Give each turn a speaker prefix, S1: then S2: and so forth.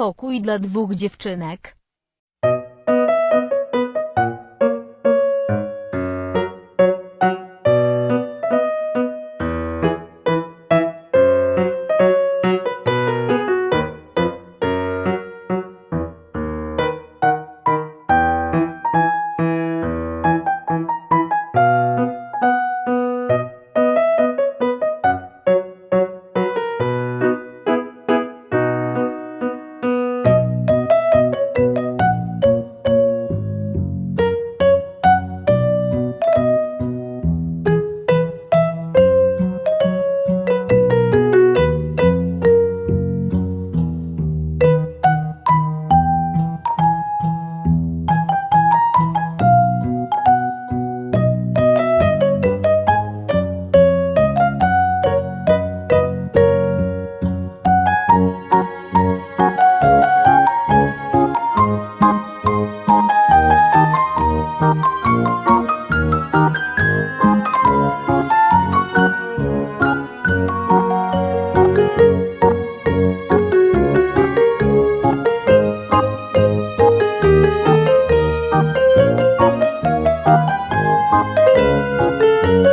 S1: pokój dla dwóch dziewczynek. thank you.